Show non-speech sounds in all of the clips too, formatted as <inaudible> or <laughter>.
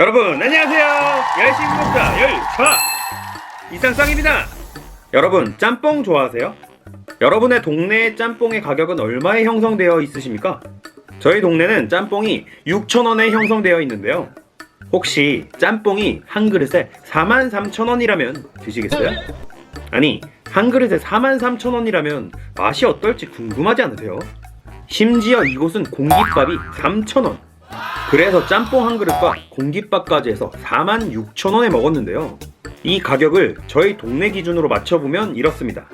여러분 안녕하세요 열심히 먹자 열차 이상상입니다 여러분 짬뽕 좋아하세요? 여러분의 동네의 짬뽕의 가격은 얼마에 형성되어 있으십니까? 저희 동네는 짬뽕이 6,000원에 형성되어 있는데요 혹시 짬뽕이 한 그릇에 43,000원이라면 드시겠어요? 아니 한 그릇에 43,000원이라면 맛이 어떨지 궁금하지 않으세요? 심지어 이곳은 공깃밥이 3,000원 그래서 짬뽕 한 그릇과 공깃밥까지 해서 46,000원에 먹었는데요. 이 가격을 저희 동네 기준으로 맞춰보면 이렇습니다.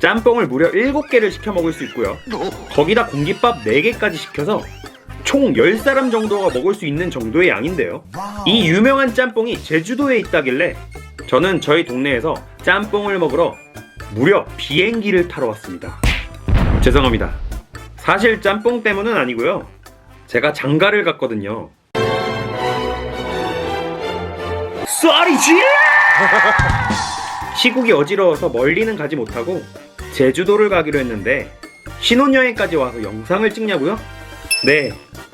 짬뽕을 무려 7개를 시켜 먹을 수 있고요. 거기다 공깃밥 4개까지 시켜서 총 10사람 정도가 먹을 수 있는 정도의 양인데요. 이 유명한 짬뽕이 제주도에 있다길래 저는 저희 동네에서 짬뽕을 먹으러 무려 비행기를 타러 왔습니다. 죄송합니다. 사실 짬뽕 때문은 아니고요. 제가 장가를 갔거든요. 쏘리지! 시국이 어지러워서 멀리는 가지 못하고 제주도를 가기로 했는데 신혼여행까지 와서 영상을 찍냐고요? 네,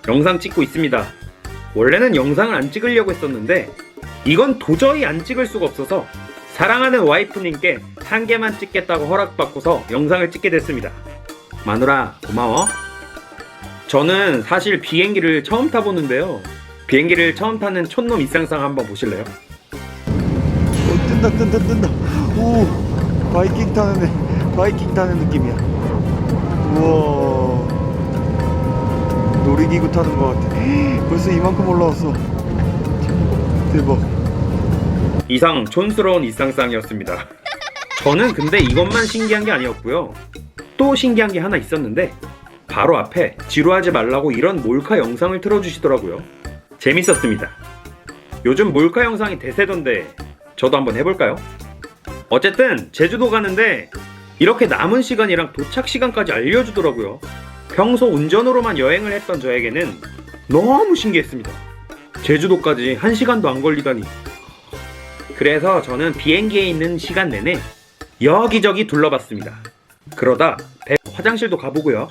영상 찍고 있습니다. 원래는 영상을 안 찍으려고 했었는데 이건 도저히 안 찍을 수가 없어서 사랑하는 와이프님께 한 개만 찍겠다고 허락받고서 영상을 찍게 됐습니다. 마누라 고마워. 저는 사실 비행기를 처음 타보는데요. 비행기를 처음 타는 촌놈 이상상 한번 보실래요? 오, 뜬다 뜬다 뜬다 오 바이킹 타는 애 바이킹 타는 느낌이야 우와 놀이기구 타는 것 같아 <gasps> 벌써 이만큼 올라왔어 대박 이상 촌스러운 이상상이었습니다. 저는 근데 이것만 신기한 게 아니었고요. 또 신기한 게 하나 있었는데 바로 앞에 지루하지 말라고 이런 몰카 영상을 틀어주시더라고요. 재밌었습니다. 요즘 몰카 영상이 대세던데 저도 한번 해볼까요? 어쨌든 제주도 가는데 이렇게 남은 시간이랑 도착 시간까지 알려주더라고요. 평소 운전으로만 여행을 했던 저에게는 너무 신기했습니다. 제주도까지 한 시간도 안 걸리다니. 그래서 저는 비행기에 있는 시간 내내 여기저기 둘러봤습니다. 그러다 배 화장실도 가보고요.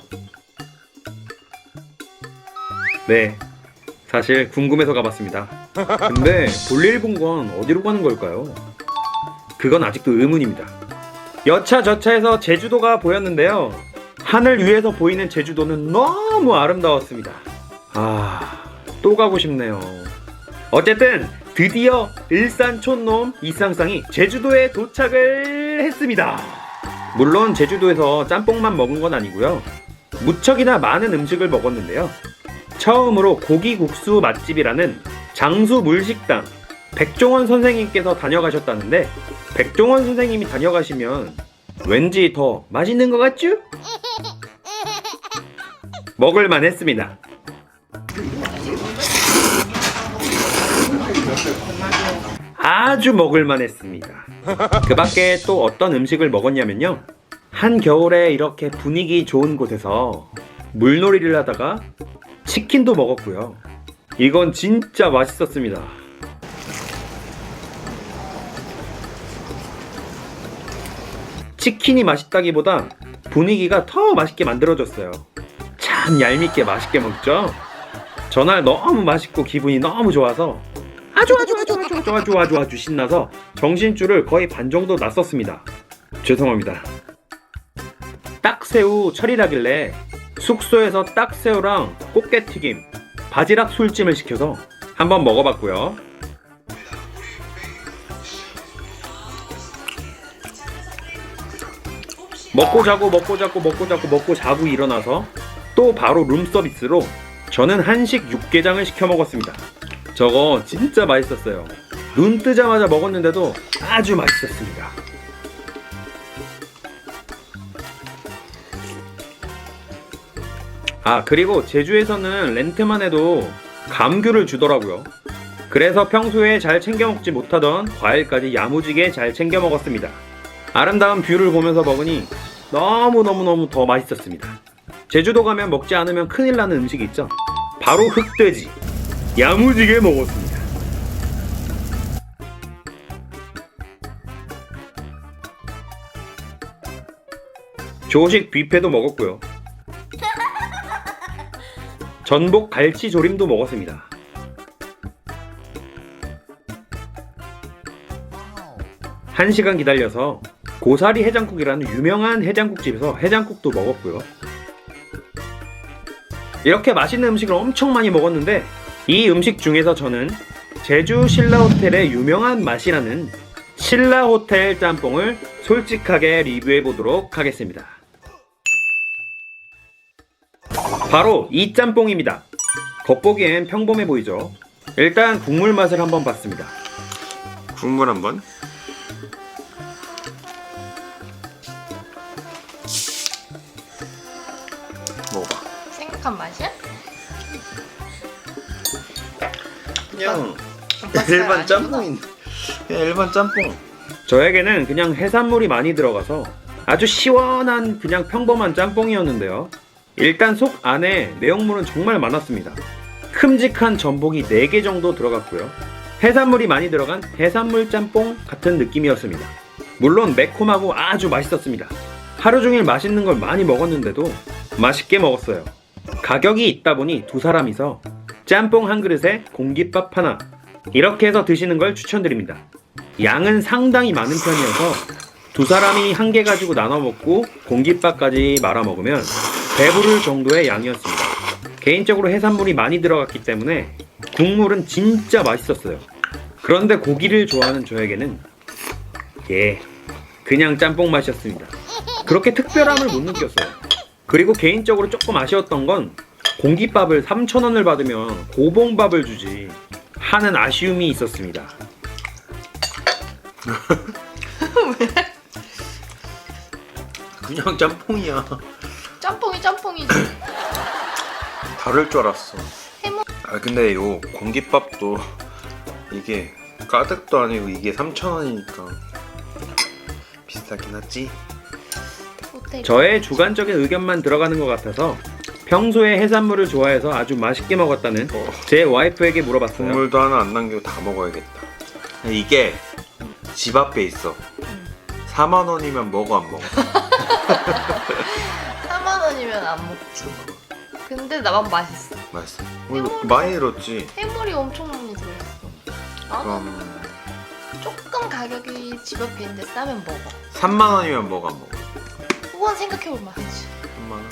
네, 사실 궁금해서 가봤습니다. 근데 볼일 본 건 어디로 가는 걸까요? 그건 아직도 의문입니다. 여차저차해서 제주도가 보였는데요. 하늘 위에서 보이는 제주도는 너무 아름다웠습니다. 아, 또 가고 싶네요. 어쨌든 드디어 일산 촌놈 이상상이 제주도에 도착을 했습니다. 물론 제주도에서 짬뽕만 먹은 건 아니고요. 무척이나 많은 음식을 먹었는데요. 처음으로 고기국수 맛집이라는 장수 물식당 백종원 선생님께서 다녀가셨다는데 백종원 선생님이 다녀가시면 왠지 더 맛있는 것 같죠? <laughs> 먹을만 했습니다. 아주 먹을만 했습니다. 그 밖에 또 어떤 음식을 먹었냐면요. 한겨울에 이렇게 분위기 좋은 곳에서 물놀이를 하다가 치킨도 먹었고요. 이건 진짜 맛있었습니다. 치킨이 맛있다기보다 분위기가 더 맛있게 만들어졌어요. 참 얄밉게 맛있게 먹죠? 전날 너무 맛있고 기분이 너무 좋아서 아주 아주 아주 아주 아주 아주 아주 아주 신나서 정신줄을 거의 반 정도 났었습니다. 죄송합니다. 딱새우 철이라길래 숙소에서 딱새우랑 꽃게튀김, 바지락 술찜을 시켜서 한번 먹어봤고요. 먹고 자고 먹고 자고 먹고 자고 먹고 자고 일어나서 또 바로 룸 서비스로 저는 한식 육개장을 시켜 먹었습니다. 저거 진짜 맛있었어요. 눈 뜨자마자 먹었는데도 아주 맛있었습니다. 아, 그리고 제주에서는 렌트만 해도 감귤을 주더라고요. 그래서 평소에 잘 챙겨 먹지 못하던 과일까지 야무지게 잘 챙겨 먹었습니다. 아름다운 뷰를 보면서 먹으니 너무너무너무 더 맛있었습니다. 제주도 가면 먹지 않으면 큰일 나는 음식이 있죠. 바로 흑돼지. 야무지게 먹었습니다. 조식 뷔페도 먹었고요. 전복 갈치조림도 먹었습니다. 한 시간 기다려서 고사리 해장국이라는 유명한 해장국집에서 해장국도 먹었고요. 이렇게 맛있는 음식을 엄청 많이 먹었는데 이 음식 중에서 저는 제주 신라호텔의 유명한 맛이라는 신라호텔 짬뽕을 솔직하게 리뷰해 보도록 하겠습니다. 바로 이 짬뽕입니다. 겉보기엔 평범해 보이죠? 일단 국물 맛을 한번 봤습니다. 국물 한번. 먹어봐. 생각한 맛이야? 그냥 일반. 짬뽕인. 그냥 일반 짬뽕. 저에게는 그냥 해산물이 많이 들어가서 아주 시원한 그냥 평범한 짬뽕이었는데요. 일단 속 안에 내용물은 정말 많았습니다. 큼직한 전복이 4개 정도 들어갔고요. 해산물이 많이 들어간 해산물 짬뽕 같은 느낌이었습니다. 물론 매콤하고 아주 맛있었습니다. 하루 종일 맛있는 걸 많이 먹었는데도 맛있게 먹었어요. 가격이 있다 보니 두 사람이서 짬뽕 한 그릇에 공깃밥 하나 이렇게 해서 드시는 걸 추천드립니다. 양은 상당히 많은 편이어서 두 사람이 한 개 가지고 나눠 먹고 공깃밥까지 말아 먹으면 배부를 정도의 양이었습니다. 개인적으로 해산물이 많이 들어갔기 때문에 국물은 진짜 맛있었어요. 그런데 고기를 좋아하는 저에게는 예, 그냥 짬뽕 맛이었습니다. 그렇게 특별함을 못 느꼈어요. 그리고 개인적으로 조금 아쉬웠던 건 공깃밥을 3,000원을 받으면 고봉밥을 주지 하는 아쉬움이 있었습니다. <laughs> 그냥 짬뽕이야. 짬뽕이 짬뽕이지. 다를 줄 알았어. 해먹- 아 근데 요 공깃밥도 이게 가득도 아니고 이게 3,000원이니까 비싸긴 하지. 호텔. 저의 주관적인 의견만 들어가는 것 같아서 평소에 해산물을 좋아해서 아주 맛있게 먹었다는 어. 제 와이프에게 물어봤어요. 국물도 하나 안 남기고 다 먹어야겠다. 이게 집 앞에 있어. 4만 원이면 먹어 안 먹어? <laughs> 4만 원이면 안 먹지. 근데 나만 맛있어. 맛있어. 어, 이거 많이 들었지. 해물이 엄청 많이 들어있어. 나는 그럼 조금 가격이 집 앞에 있는데 싸면 먹어. 3만 원이면 먹어 안 먹어? 그건 생각해볼 만하지. 3만 원?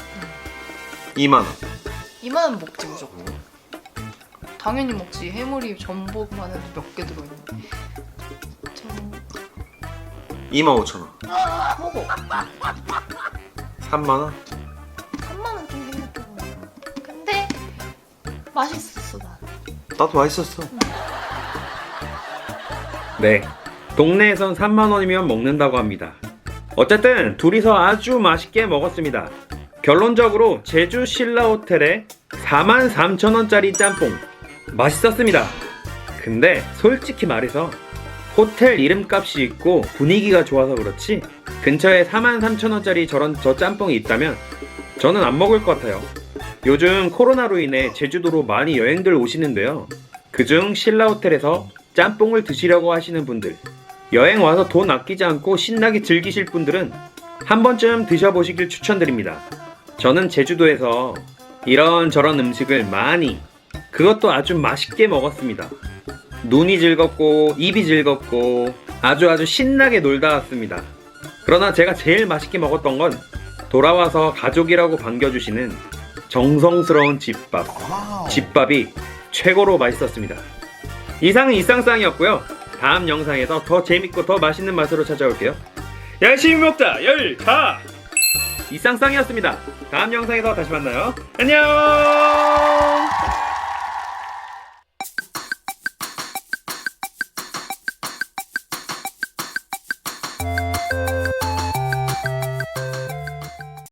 2만 원. 2만 원 먹지 무조건. 당연히 먹지. 해물이 전복만 해도 몇개 들어있는데. 전 2만 5천 원. 먹어. 3만 원? 맛있었어 난. 나도 맛있었어. 네. 동네에선 3만 원이면 먹는다고 합니다. 어쨌든 둘이서 아주 맛있게 먹었습니다. 결론적으로 제주 신라 호텔의 4만 3천 원짜리 짬뽕 맛있었습니다. 근데 솔직히 말해서 호텔 이름값이 있고 분위기가 좋아서 그렇지 근처에 4만 3천 원짜리 저런 저 짬뽕이 있다면 저는 안 먹을 것 같아요. 요즘 코로나로 인해 제주도로 많이 여행들 오시는데요. 그중 신라 호텔에서 짬뽕을 드시려고 하시는 분들, 여행 와서 돈 아끼지 않고 신나게 즐기실 분들은 한 번쯤 드셔보시길 추천드립니다. 저는 제주도에서 이런 저런 음식을 많이, 그것도 아주 맛있게 먹었습니다. 눈이 즐겁고, 입이 즐겁고, 아주 아주 신나게 놀다 왔습니다. 그러나 제가 제일 맛있게 먹었던 건 돌아와서 가족이라고 반겨주시는 정성스러운 집밥. 집밥이 최고로 맛있었습니다. 이상은 이상상이었고요. 다음 영상에서 더 재밌고 더 맛있는 맛으로 찾아올게요. 열심히 먹자 열차 이상상이었습니다. 다음 영상에서 다시 만나요. 안녕.